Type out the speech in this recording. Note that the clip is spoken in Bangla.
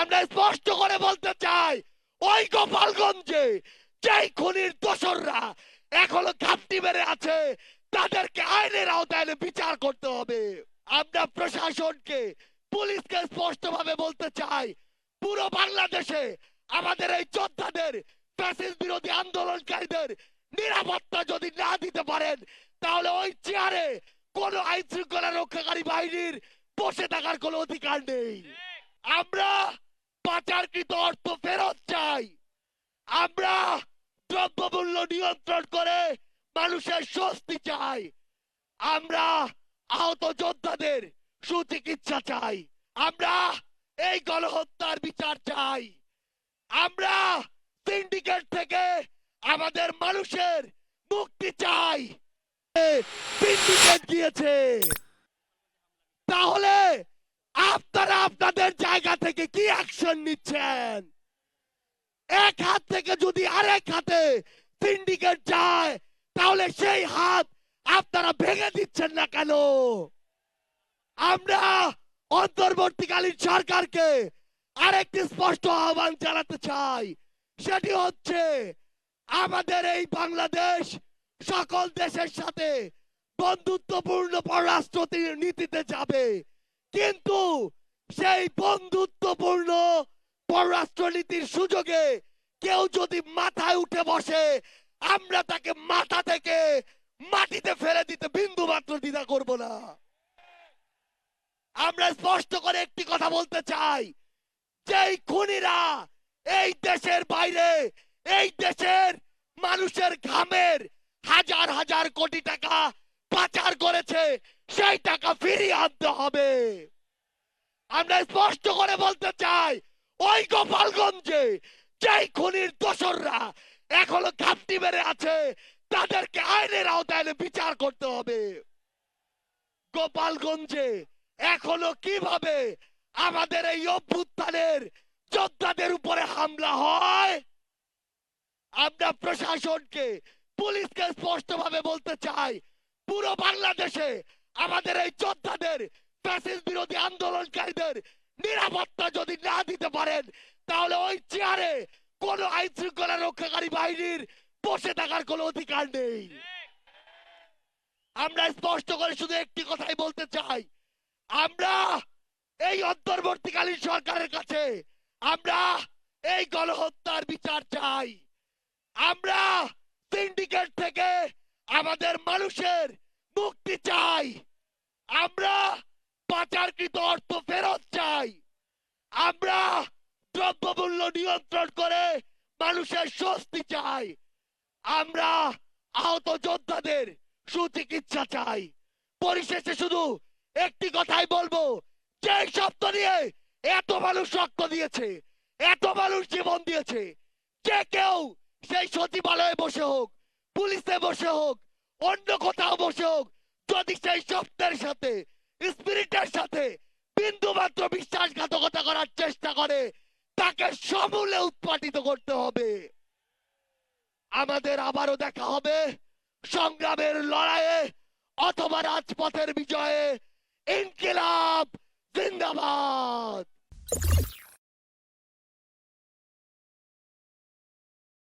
আমরা স্পষ্ট করে বলতে চাই ওই গোপালগঞ্জে যেই খুনির দোসররা এখনও ঘাপটি মেরে আছে তাদেরকে আইনের আওতায় বিচার করতে হবে। আমরা প্রশাসনকে পুলিশকে স্পষ্টভাবে বলতে চাই পুরো বাংলাদেশে আমাদের এই যোদ্ধাদের ফ্যাসিস্ট বিরোধী আন্দোলনকারীদের নিরাপত্তা যদি না দিতে পারেন তাহলে ওই চেয়ারে কোনো আইন শৃঙ্খলা রক্ষাকারী বাহিনীর বসে থাকার কোনো অধিকার নেই। আমরা পাচারকৃত অর্থ ফেরত চাই। আমরা দ্রব্যমূল্য নিয়ন্ত্রণ করে মানুষের স্বস্তি চাই। আমরা আহত যোদ্ধাদের সুচিকিৎসা চাই। আমরা এই গণহত্যার বিচার চাই। আমরা সিন্ডিকেট থেকে আমাদের মানুষের মুক্তি চাই। সিন্ডিকেট দিয়েছে তাহলে আপনাদের জায়গা থেকে কি অ্যাকশন নিচ্ছেন? এক হাত থেকে যদি আরেক হাতে সিন্ডিকেট যায়, তাহলে সেই হাত আপনারা ভেঙে দিচ্ছেন না কেন? আমরা অন্তর্বর্তীকালীন সরকারকে আরেকটি স্পষ্ট আহ্বান জানাতে চাই। সেটি হচ্ছে, আমাদের এই বাংলাদেশ সকল দেশের সাথে বন্ধুত্বপূর্ণ পররাষ্ট্র নীতিতে যাবে। কিন্তু সেই বন্ধুত্বপূর্ণ পররাষ্ট্রনীতির সুযোগে কেউ যদি মাথায় উঠে বসে, আমরা তাকে মাথা থেকে মাটিতে ফেলে দিতে বিন্দু মাত্র দ্বিধা করব না। আমরা স্পষ্ট করে একটি কথা বলতে চাই, যেই খুনিরা এই দেশের বাইরে, এই দেশের মানুষের ঘামের হাজার হাজার কোটি টাকা পাচার করেছে, সেই টাকা ফিরিয়ে আনতে হবে। আমরা স্পষ্ট করে বলতে চাই, ওই গোপালগঞ্জে যেই খুনির দোসররা এখনও ঘাপটি মেরে আছে, তাদেরকে আইনের আওতায় বিচার করতে হবে। গোপালগঞ্জে এখনও কীভাবে আমাদের এই অভ্যুত্থানের যোদ্ধাদের উপরে হামলা হয়? আমরা প্রশাসনকে, পুলিশকে স্পষ্টভাবে বলতে চাই, পুরো বাংলাদেশে আমাদের এই যোদ্ধাদের ফ্যাসিস্ট বিরোধী আন্দোলনকারীদের নিরাপত্তা যদি না দিতে পারেন, তাহলে ওই চেয়ারে কোনো আইন শৃঙ্খলা রক্ষাকারী বাহিনীর বসে থাকার কোনো অধিকার নেই। আমরা স্পষ্ট করে শুধু একটি কথাই বলতে চাই। আমরা এই অন্তর্বর্তীকালীন সরকারের কাছে আমরা এই গণহত্যার বিচার চাই। আমরা সিন্ডিকেট থেকে আমাদের মানুষের মুক্তি চাই। আমরা পাচারকৃত অর্থ ফেরত চাই। আমরা দ্রব্যমূল্য নিয়ন্ত্রণ করে মানুষের স্বস্তি চাই। আমরা আহত যোদ্ধাদের সুচিকিৎসা চাই। পরিশেষে শুধু একটি কথাই বলব যে শব্দ নিয়ে এত মানুষ রক্ত দিয়েছে, এত মানুষ জীবন দিয়েছে, যে কেউ সেই সচিবালয়ে বসে হোক, পুলিশে বসে হোক, অন্য কোথাও বসে হোক, যদি সেই শব্দের সাথে স্পিরিটের সাথে বিন্দু মাত্র বিশ্বাসঘাতকতা করার চেষ্টা করে, তাকে সমূলে উৎপাটিত করতে হবে। আমাদের আবারও দেখা হবে সংগ্রামের লড়াইয়ে অথবা রাজপথের বিজয়ে। ইনকিলাব, জিন্দাবাদ!